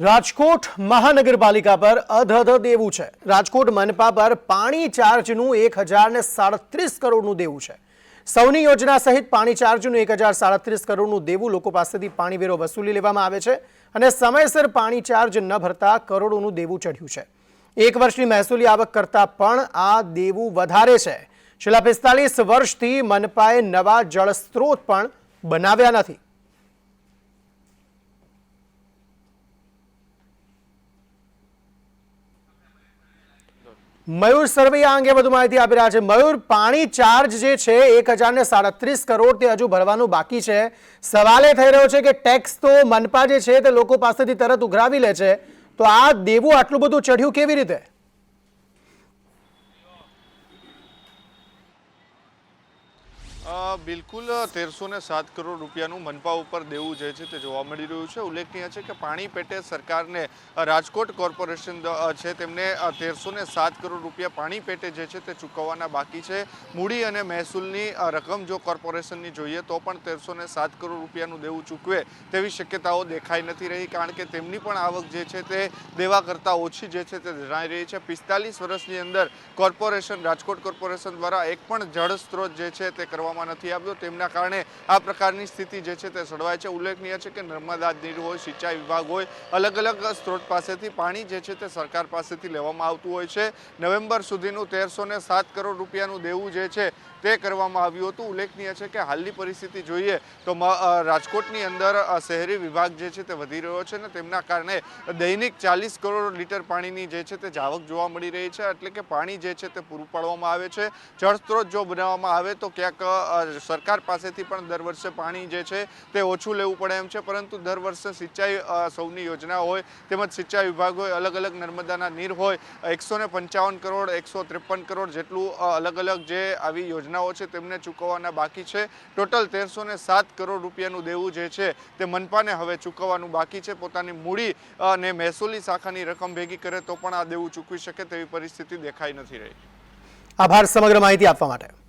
રાજકોટ મહાનગરપાલિકા પર અધધ દેવું છે. રાજકોટ મનપા પર પાણી ચાર્જનું એક હજાર સાડત્રીસ કરોડનું દેવું છે. સૌની યોજના સહિત પાણી ચાર્જનું એક હજાર સાડત્રીસ કરોડનું દેવું લોકો પાસેથી પાણી વેરો વસૂલી લેવામાં આવે છે અને સમયસર પાણી ચાર્જ ન ભરતા કરોડોનું દેવું ચઢ્યું છે. એક વર્ષની મહેસૂલી આવક કરતાં પણ આ દેવું વધારે છે. છેલ્લા પિસ્તાલીસ વર્ષથી મનપાએ નવા જળ સ્ત્રોત પણ બનાવ્યા નથી. મયુર આ અંગે વધુ માહિતી આપી રહ્યા છે. મયુર, પાણી ચાર્જ જે છે, એક હજાર સાડત્રીસ કરોડ તે હજુ ભરવાનું બાકી છે. સવાલ એ થઈ રહ્યો છે કે ટેક્સ તો મનપા જે છે તે લોકો પાસેથી તરત ઉઘરાવી લે છે. તો આ દેવું આટલું બધું ચઢ્યું કેવી રીતે? બિલકુલ તેરસો ને સાત કરોડ રૂપિયાનું મનપા ઉપર દેવું જે છે તે જોવા મળી રહ્યું છે. ઉલ્લેખનીય છે કે પાણી પેટે સરકારને રાજકોટ કોર્પોરેશન છે તેમને તેરસો ને સાત કરોડ રૂપિયા પાણી પેટે જે છે તે ચૂકવવાના બાકી છે. મૂડી અને મહેસૂલની રકમ જો કોર્પોરેશનની જોઈએ તો પણ તેરસો ને સાત કરોડ રૂપિયાનું દેવું ચૂકવે તેવી શક્યતાઓ દેખાઈ નથી રહી કારણ કે તેમની પણ આવક જે છે તે દેવા કરતાં ઓછી જે છે તે જણાઈ રહી છે. પિસ્તાલીસ વર્ષની અંદર કોર્પોરેશન, રાજકોટ કોર્પોરેશન દ્વારા એક પણ જળ સ્ત્રોત જે છે તે કરવામાં નથી આવ્યો. તેમના કારણે આ પ્રકારની સ્થિતિ જે છે તે સડવાય છે. ઉલ્લેખનીય છે કે નર્મદા નીર હોય, સિંચાઈ વિભાગ હોય, અલગ અલગ સ્ત્રોત પાસેથી પાણી જે છે તે સરકાર પાસેથી લેવામાં આવતું હોય છે. નવેમ્બર સુધીનું તેરસો સાત કરોડ રૂપિયાનું દેવું જે છે તે કરવામાં આવ્યું હતું. ઉલ્લેખનીય છે કે હાલની પરિસ્થિતિ જોઈએ તો રાજકોટની અંદર શહેરી વિભાગ જે છે તે વધી રહ્યો છે ને તેમના કારણે દૈનિક ચાલીસ કરોડ લીટર પાણીની જે છે તે જાવક જોવા મળી રહી છે. એટલે કે પાણી જે છે તે પૂરું પાડવામાં આવે છે. જળસ્ત્રોત જો બનાવવામાં આવે તો ક્યાંક સરકાર પાસેથી પણ દર વર્ષે પાણી જે છે તે ઓછું લેવું પડે એમ છે, પરંતુ દર વર્ષે સિંચાઈ સૌની યોજના હોય, તેમજ સિંચાઈ વિભાગ હોય અલગ અલગ નર્મદાના નીર હોય, એકસો પંચાવન કરોડ, એકસો ત્રેપન કરોડ જેટલું અલગ અલગ જે આવી યોજનાઓ છે તેમને ચૂકવવાના બાકી છે. ટોટલ તેરસો સાત કરોડ રૂપિયાનું દેવું જે છે તે મનપાને હવે ચૂકવવાનું બાકી છે. પોતાની મૂડી અને મહેસૂલી શાખાની રકમ ભેગી કરે તો પણ આ દેવું ચૂકવી શકે તેવી પરિસ્થિતિ દેખાઈ નથી રહી. આભાર સમગ્ર માહિતી આપવા માટે.